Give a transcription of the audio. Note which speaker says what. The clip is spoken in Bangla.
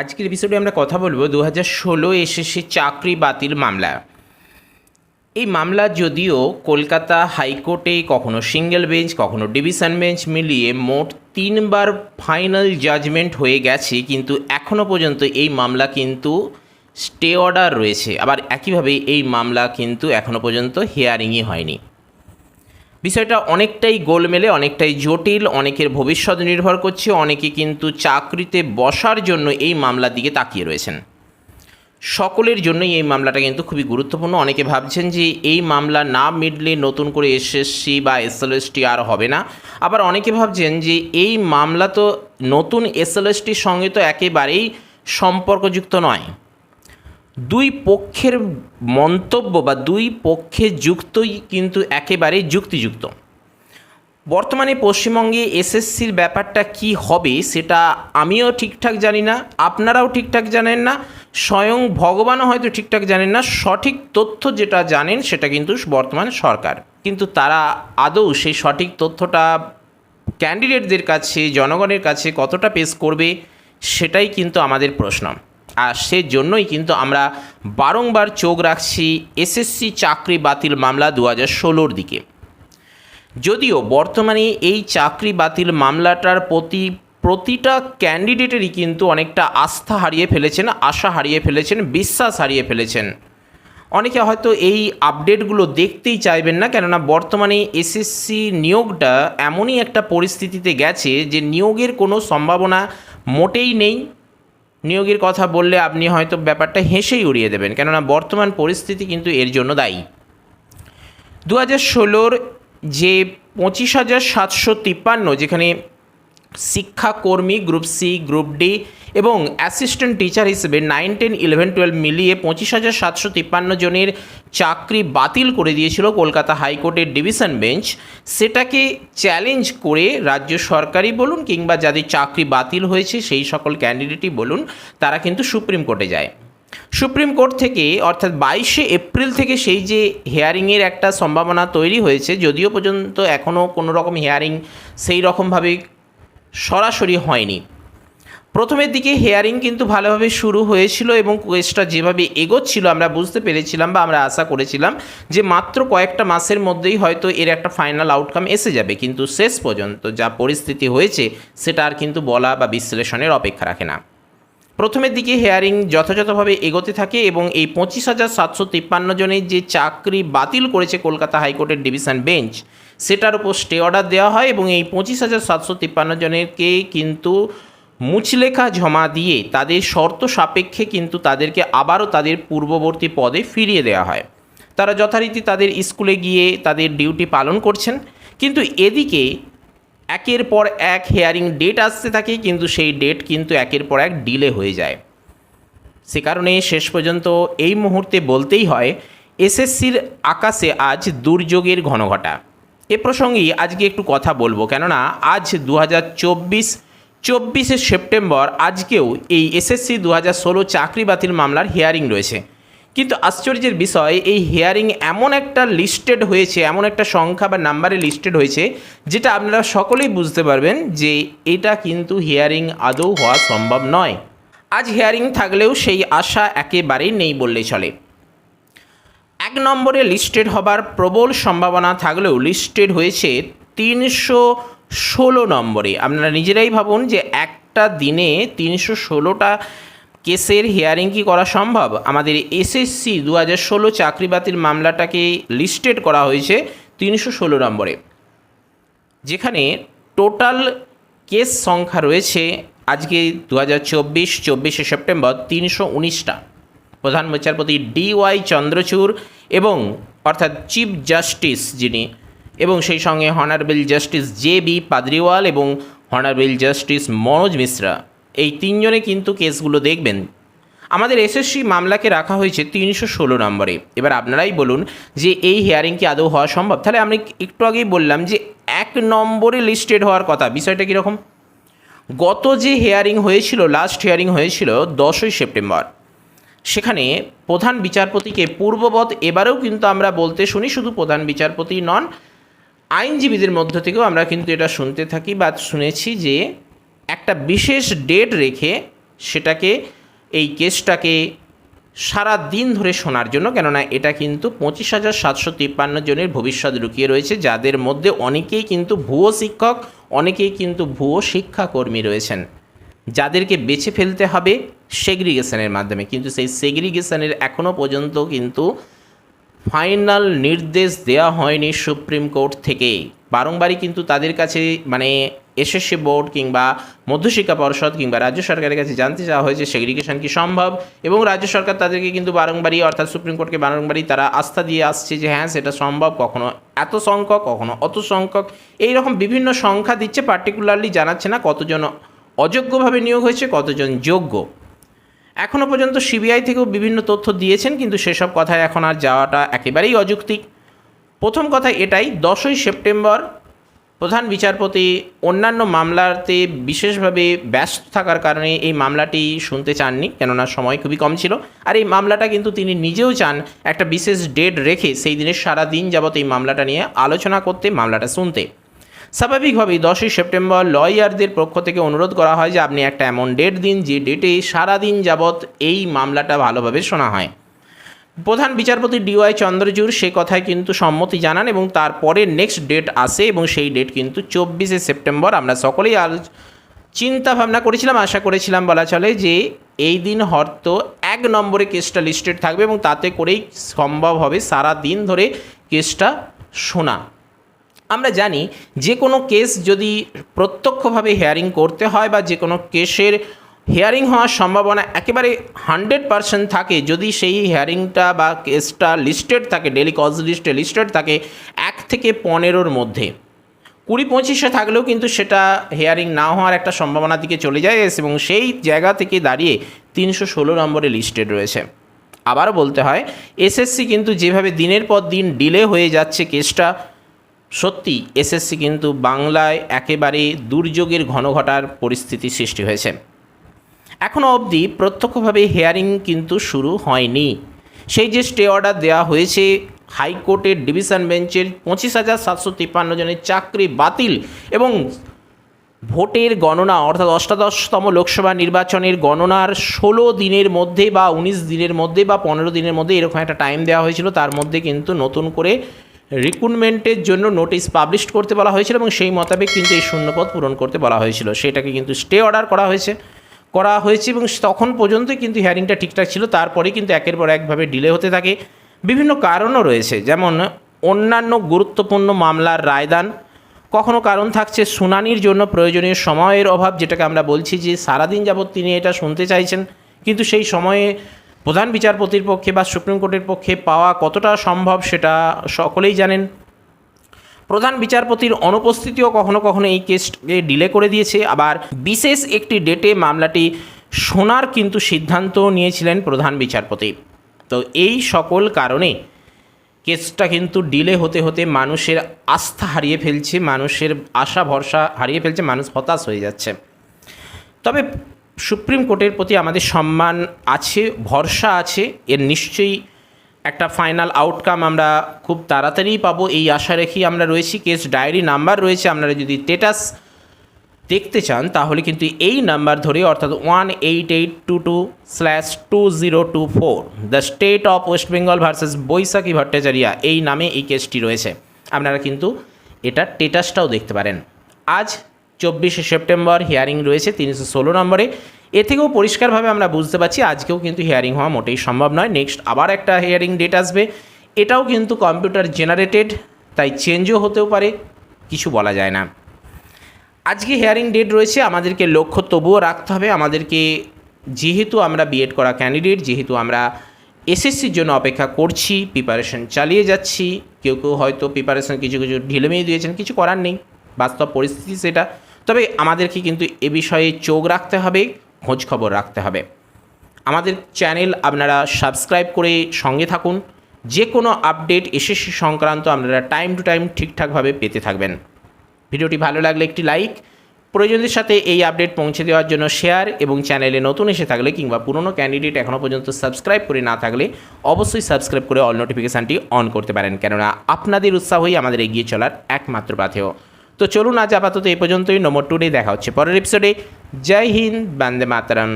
Speaker 1: আজকের এপিসোডে আমরা কথা বলব দু হাজার ষোলো এসএসসি চাকরি বাতিল মামলা। এই মামলা যদিও কলকাতা হাইকোর্টে কখনো সিঙ্গেল বেঞ্চ, কখনো ডিভিশন বেঞ্চ মিলিয়ে মোট তিনবার ফাইনাল জাজমেন্ট হয়ে গেছে, কিন্তু এখনও পর্যন্ত এই মামলা কিন্তু স্টে অর্ডার রয়েছে। আবার একইভাবে এই মামলা কিন্তু এখনও পর্যন্ত হিয়ারিংই হয়নি। বিষয়টা অনেকটাই গোলমেলে, অনেকটাই জটিল, অনেকের ভবিষ্যৎ নির্ভর করছে, অনেকে কিন্তু চাকরিতে বসার জন্য এই মামলার দিকে তাকিয়ে রয়েছেন। সকলের জন্যই এই মামলাটা কিন্তু খুবই গুরুত্বপূর্ণ। অনেকে ভাবছেন যে এই মামলা না মিটলে নতুন করে এসএসসি বা এসএলএসটি আর হবে না। আবার অনেকে ভাবছেন যে এই মামলা তো নতুন এসএলএসটির সঙ্গে তো একেবারেই সম্পর্কযুক্ত নয়। দুই পক্ষের মন্তব্য বা দুই পক্ষে যুক্তই কিন্তু একেবারেই যুক্তিযুক্ত। বর্তমানে পশ্চিমবঙ্গে এসএসসির ব্যাপারটা কি হবে সেটা আমিও ঠিকঠাক জানি না, আপনারাও ঠিকঠাক জানেন না, স্বয়ং ভগবানও হয়তো ঠিকঠাক জানেন না, সঠিক তথ্য যেটা জানেন সেটা কিন্তু বর্তমান সরকার। কিন্তু তারা আদৌ সেই সঠিক তথ্যটা ক্যান্ডিডেটদের কাছে, জনগণের কাছে কতটা পেশ করবে সেটাই কিন্তু আমাদের প্রশ্ন। আর সেজন্যই কিন্তু আমরা বারংবার চোখ রাখছি এসএসসি চাকরি বাতিল মামলা দু হাজার দিকে। যদিও বর্তমানে এই চাকরি বাতিল মামলাটার প্রতি প্রতিটা ক্যান্ডিডেটেরই কিন্তু অনেকটা আস্থা হারিয়ে ফেলেছেন, আশা হারিয়ে ফেলেছেন, বিশ্বাস হারিয়ে ফেলেছেন। অনেকে হয়তো এই আপডেটগুলো দেখতেই চাইবেন না, কেননা বর্তমানে এসএসসি নিয়োগটা এমনই একটা পরিস্থিতিতে গেছে যে নিয়োগের কোনো সম্ভাবনা মোটেই নেই। নিয়োগের কথা বললে আপনি হয়তো ব্যাপারটা হেসেই উড়িয়ে দেবেন, কেননা বর্তমান পরিস্থিতি কিন্তু এর জন্য দায়ী। দু হাজার ষোলোর যে পঁচিশ হাজার সাতশো তিপ্পান্ন, যেখানে শিক্ষাকর্মী গ্রুপ সি, গ্রুপ ডি এবং অ্যাসিস্ট্যান্ট টিচার হিসেবে নাইন, টেন, ইলেভেন, টুয়েলভ মিলিয়ে পঁচিশ হাজার সাতশো তিপ্পান্ন জনের চাকরি বাতিল করে দিয়েছিল কলকাতা হাইকোর্টের ডিভিশন বেঞ্চ। সেটাকে চ্যালেঞ্জ করে রাজ্য সরকারই বলুন কিংবা যাদের চাকরি বাতিল হয়েছে সেই সকল ক্যান্ডিডেটই বলুন, তারা কিন্তু সুপ্রিম কোর্টে যায়। সুপ্রিম কোর্ট থেকে, অর্থাৎ বাইশে এপ্রিল থেকে সেই যে হেয়ারিংয়ের একটা সম্ভাবনা তৈরি হয়েছে, যদিও পর্যন্ত এখনও কোনো রকম হেয়ারিং সেই রকমভাবে সরাসরি হয়নি। প্রথমের দিকে হেয়ারিং কিন্তু ভালোভাবে শুরু হয়েছিল এবং কেসটা যেভাবে এগোচ্ছিল আমরা বুঝতে পেরেছিলাম বা আমরা আশা করেছিলাম যে মাত্র কয়েকটা মাসের মধ্যেই হয়তো এর একটা ফাইনাল আউটকাম এসে যাবে। কিন্তু শেষ পর্যন্ত যা পরিস্থিতি হয়েছে সেটা আর কিন্তু বলা বা বিশ্লেষণের অপেক্ষা রাখে না। প্রথমের দিকে হেয়ারিং যথাযথভাবে এগোতে থাকে এবং এই পঁচিশ হাজার সাতশো তিপ্পান্ন জনের যে চাকরি বাতিল করেছে কলকাতা হাইকোর্টের ডিভিশন বেঞ্চ সেটার উপর স্টে অর্ডার দেওয়া হয় এবং এই পঁচিশ হাজার সাতশো তিপ্পান্ন জনেরকে কিন্তু মুচলেখা জমা দিয়ে তাদের শর্ত সাপেক্ষে কিন্তু তাদেরকে আবারও তাদের পূর্ববর্তী পদে ফিরিয়ে দেওয়া হয়। তারা যথারীতি তাদের স্কুলে গিয়ে তাদের ডিউটি পালন করছেন, কিন্তু এদিকে একের পর এক হেয়ারিং ডেট আসতে থাকে, কিন্তু সেই ডেট কিন্তু একের পর এক ডিলে হয়ে যায়। সে কারণে শেষ পর্যন্ত এই মুহূর্তে বলতেই হয়, এসএসসির আকাশে আজ দুর্যোগের ঘনঘটা। এ প্রসঙ্গেই আজকে একটু কথা বলব। কেননা আজ দু হাজার চব্বিশ, চব্বিশে সেপ্টেম্বর আজকেও এই এসএসসি দু হাজার ষোলো চাকরি বাতিল মামলার হিয়ারিং রয়েছে। কিন্তু আশ্চর্যের বিষয়, এই হিয়ারিং এমন একটা লিস্টেড হয়েছে, এমন একটা সংখ্যা বা নাম্বারে লিস্টেড হয়েছে, যেটা আপনারা সকলেই বুঝতে পারবেন যে এটা কিন্তু হিয়ারিং আদৌ হওয়া সম্ভব নয়। আজ হিয়ারিং থাকলেও সেই আশা একেবারেই নেই বললেই চলে। এক নম্বরে লিস্টেড হবার প্রবল সম্ভাবনা থাকলেও লিস্টেড হয়েছে তিনশো ষোলো নম্বরে। আপনারা নিজেরাই ভাবুন যে একটা দিনে তিনশো ষোলোটা কেসের হিয়ারিং কি করা সম্ভব? আমাদের এসএসসি দু হাজার ষোলো চাকরি বাতিল মামলাটাকে লিস্টেড করা হয়েছে তিনশো ষোলো নম্বরে। যেখানে টোটাল কেস সংখ্যা রয়েছে আজকে দু হাজার চব্বিশ, চব্বিশে সেপ্টেম্বর তিনশো উনিশটা। প্রধান বিচারপতি ডি ওয়াই চন্দ্রচূড় এবং অর্থাৎ চিফ জাস্টিস যিনি এবং সেই সঙ্গে honourable justice J B Padriwal এবং হনারেবল জাস্টিস মনোজ মিশ্রা। এই তিনজনে কিন্তু কেসগুলো দেখবেন। আমাদের এসএসসি মামলাকে রাখা হয়েছে তিনশো ষোলো নম্বরে। এবার আপনারাই বলুন যে এই হিয়ারিং কি আদৌ হওয়া সম্ভব? তাহলে আমি একটু আগেই বললাম যে এক নম্বরে লিস্টেড হওয়ার কথা, বিষয়টা কীরকম? গত যে হিয়ারিং হয়েছিল লাস্ট হিয়ারিং হয়েছিল দশই সেপ্টেম্বর সেখানে প্রধান বিচারপতিকে পূর্ববৎ এবারেও কিন্তু আমরা বলতে শুনি, শুধু প্রধান বিচারপতি নন, আইনজীবীদের মধ্য থেকেও আমরা কিন্তু এটা শুনতে থাকি বা শুনেছি যে একটা বিশেষ ডেট রেখে সেটাকে, এই কেসটাকে সারা দিন ধরে শোনার জন্য, কেননা এটা কিন্তু পঁচিশ হাজার সাতশো তিপ্পান্ন জনের ভবিষ্যৎ লুকিয়ে রয়েছে, যাদের মধ্যে অনেকেই কিন্তু ভুয়ো শিক্ষক, অনেকেই কিন্তু ভুয়ো শিক্ষাকর্মী রয়েছেন। যাদেরকে বেছে ফেলতে হবে সেগ্রিগেশনের মাধ্যমে। কিন্তু সেই সেগ্রিগেশনের এখনও পর্যন্ত কিন্তু ফাইনাল নির্দেশ দেওয়া হয়নি সুপ্রিম কোর্ট থেকে। বারংবারই কিন্তু তাদের কাছে মানে এসএসসি বোর্ড কিংবা মধ্যশিক্ষা পর্ষদ কিংবা রাজ্য সরকারের কাছে জানতে চাওয়া হয়েছে সেগ্রিগেশন কি সম্ভব? এবং রাজ্য সরকার তাদেরকে কিন্তু বারংবারই অর্থাৎ সুপ্রিম কোর্টকে বারংবারই তারা আস্থা দিয়ে আসছে যে হ্যাঁ সেটা সম্ভব। কখনো এত সংখ্যক, কখনো অত সংখ্যক। এই রকম বিভিন্ন সংখ্যা দিচ্ছে পার্টিকুলারলি জানাচ্ছে না কতজন অযোগ্যভাবে নিয়োগ হয়েছে কতজন যোগ্য? এখনও পর্যন্ত সিবিআই থেকেও বিভিন্ন তথ্য দিয়েছেন, কিন্তু সেসব কথায় এখন আর যাওয়াটা একেবারেই অযৌক্তিক। প্রথম কথা এটাই, দশই সেপ্টেম্বর প্রধান বিচারপতি অন্যান্য মামলাতে বিশেষভাবে ব্যস্ত থাকার কারণে এই মামলাটি শুনতে চাননি, কেননা সময় খুবই কম ছিল। আর এই মামলাটা কিন্তু তিনি নিজেও চান একটা বিশেষ ডেট রেখে সেই দিনের সারা দিন যাবত এই মামলাটা নিয়ে আলোচনা করতে, মামলাটা শুনতে। স্বাভাবিকভাবেই দশই সেপ্টেম্বর লয়ারদের পক্ষ থেকে অনুরোধ করা হয় যে আপনি একটা এমন ডেট দিন যে ডেটে সারাদিন যাবৎ এই মামলাটা ভালোভাবে শোনা হয়। প্রধান বিচারপতি ডিওয়াই চন্দ্রচূড় সে কথায় কিন্তু সম্মতি জানান এবং তারপরে নেক্সট ডেট আসে এবং সেই ডেট কিন্তু চব্বিশে সেপ্টেম্বর আমরা সকলেই আর চিন্তা ভাবনা করেছিলাম, আশা করেছিলাম বলা চলে যে এই দিন হয়তো এক নম্বরে কেসটা লিস্টেড থাকবে এবং তাতে করেই সম্ভব হবে সারা দিন ধরে কেসটা শোনা। আমরা জানি যে কোনো কেস যদি প্রত্যক্ষভাবে হেয়ারিং করতে হয় বা যে কোনো কেসের হেয়ারিং হওয়ার সম্ভাবনা একেবারে হান্ড্রেড পারসেন্ট থাকে, যদি সেই হেয়ারিংটা বা কেসটা লিস্টেড থাকে ডেলি কজ লিস্টে লিস্টেড থাকে, এক থেকে পনেরোর মধ্যে। কুড়ি পঁচিশে থাকলেও কিন্তু সেটা হেয়ারিং না হওয়ার একটা সম্ভাবনার দিকে চলে যায় এবং সেই জায়গা থেকে দাঁড়িয়ে তিনশো ষোলো নম্বরে লিস্টেড রয়েছে। আবারও বলতে হয়, এসএসসি কিন্তু যেভাবে দিনের পর দিন ডিলে হয়ে যাচ্ছে কেসটা সত্যি, এসএসসি কিন্তু বাংলায় একেবারে দুর্যোগের ঘন ঘটার পরিস্থিতি সৃষ্টি হয়েছে। এখনও অবধি প্রত্যক্ষভাবে হেয়ারিং কিন্তু শুরু হয়নি। সেই যে স্টে অর্ডার দেওয়া হয়েছে, হাইকোর্টের ডিভিশন বেঞ্চের পঁচিশ হাজার সাতশো তিপ্পান্ন জনের চাকরি বাতিল এবং ভোটের গণনা অর্থাৎ অষ্টাদশতম লোকসভা নির্বাচনের গণনার ষোলো দিনের মধ্যে বা উনিশ দিনের মধ্যে বা পনেরো দিনের মধ্যে এরকম একটা টাইম দেওয়া হয়েছিল। তার মধ্যে কিন্তু নতুন করে রিক্রুটমেন্টের জন্য নোটিশ পাবলিশ করতে বলা হয়েছিল এবং সেই মোতাবেক কিন্তু এই শূন্যপদ পূরণ করতে বলা হয়েছিল। সেটাকে কিন্তু স্টে অর্ডার করা হয়েছে। করা হয়েছে এবং তখন পর্যন্তই কিন্তু হিয়ারিংটা ঠিকঠাক ছিল। তারপরে কিন্তু একের পর একভাবে ডিলে হতে থাকে। বিভিন্ন কারণও রয়েছে। যেমন অন্যান্য গুরুত্বপূর্ণ মামলার রায়দান। কখনো কারণ থাকছে শুনানির জন্য প্রয়োজনীয় সময়ের অভাব, যেটাকে আমরা বলছি যে সারাদিন যাবৎ তিনি এটা শুনতে চাইছেন। কিন্তু সেই সময়ে প্রধান বিচারপতির পক্ষে বা সুপ্রিম কোর্টের পক্ষে পাওয়া কতটা সম্ভব সেটা সকলেই জানেন। প্রধান বিচারপতির অনুপস্থিতিও কখনো কখনো এই কেসকে ডিলে করে দিয়েছে। আবার বিশেষ একটি ডেটে মামলাটি শোনার কিন্তু সিদ্ধান্ত নিয়েছিলেন প্রধান বিচারপতি। তো এই সকল কারণে কেসটা কিন্তু ডিলে হতে হতে মানুষের আস্থা হারিয়ে ফেলছে, মানুষের আশা ভরসা হারিয়ে ফেলছে, মানুষ হতাশ হয়ে যাচ্ছে। তবে সুপ্রিম কোর্টের প্রতি আমাদের সম্মান আছে, ভরসা আছে, এর নিশ্চয়ই একটা ফাইনাল আউটকাম আমরা খুব তাড়াতাড়ি পাবো। এই আশা রেখেই আমরা রয়েছি। কেস ডায়েরি নাম্বার রয়েছে, আপনারা যদি স্টেটাস দেখতে চান, তাহলে কিন্তু এই নাম্বার ধরে, অর্থাৎ one eight eight two two slash two zero two four the state of West Bengal versus Baishakhi Bhattacharya এই নামে এই কেসটি রয়েছে। আপনারা কিন্তু এটা স্টেটাসটাও দেখতে পারেন। আজ চব্বিশে সেপ্টেম্বর হিয়ারিং রয়েছে তিনশো ষোলো নম্বরে। এ থেকেও পরিষ্কারভাবে আমরা বুঝতে পারছি, আজকেও কিন্তু হিয়ারিং হওয়া মোটেই সম্ভব নয়। নেক্সট আবার একটা হিয়ারিং ডেট আসবে। এটাও কিন্তু কম্পিউটার জেনারেটেড তাই চেঞ্জও হতেও পারে, কিছু বলা যায় না। আজকে হিয়ারিং ডেট রয়েছে, আমাদেরকে লক্ষ্য তবুও রাখতে হবে। আমাদেরকে যেহেতু আমরা বিএড করা ক্যান্ডিডেট যেহেতু আমরা এসএসসির জন্য অপেক্ষা করছি প্রিপারেশন চালিয়ে যাচ্ছি, কেউ কেউ হয়তো প্রিপারেশন কিছু কিছু ঢিলেমিয়ে দিয়েছেন, কিছু করার নেই। বাস্তব পরিস্থিতি সেটা। তবে আমাদেরকে কিন্তু এ বিষয়ে চোখ রাখতে হবে, খোঁজ খবর রাখতে হবে। আমাদের চ্যানেল আপনারা সাবস্ক্রাইব করে সঙ্গে থাকুন। যে কোনো আপডেট এসএসসি সংক্রান্ত আপনারা টাইম টু টাইম ঠিকঠাকভাবে পেতে থাকবেন। ভিডিওটি ভালো লাগলে একটি লাইক, প্রয়োজনদের সাথে এই আপডেট পৌঁছে দেওয়ার জন্য শেয়ার এবং চ্যানেলে নতুন এসে থাকলে কিংবা পুরনো ক্যান্ডিডেট এখনও পর্যন্ত সাবস্ক্রাইব করে না থাকলে অবশ্যই সাবস্ক্রাইব করে অল নোটিফিকেশানটি অন করতে পারেন। কেননা আপনাদের উৎসাহই আমাদের এগিয়ে চলার একমাত্র পাথেয়। তো চলুন আজ আপাতত এই পর্যন্তই। নম্বর টুডে দেখা হচ্ছে পরের এপিসোডে জয় হিন্দ, বন্দে মাতারাম।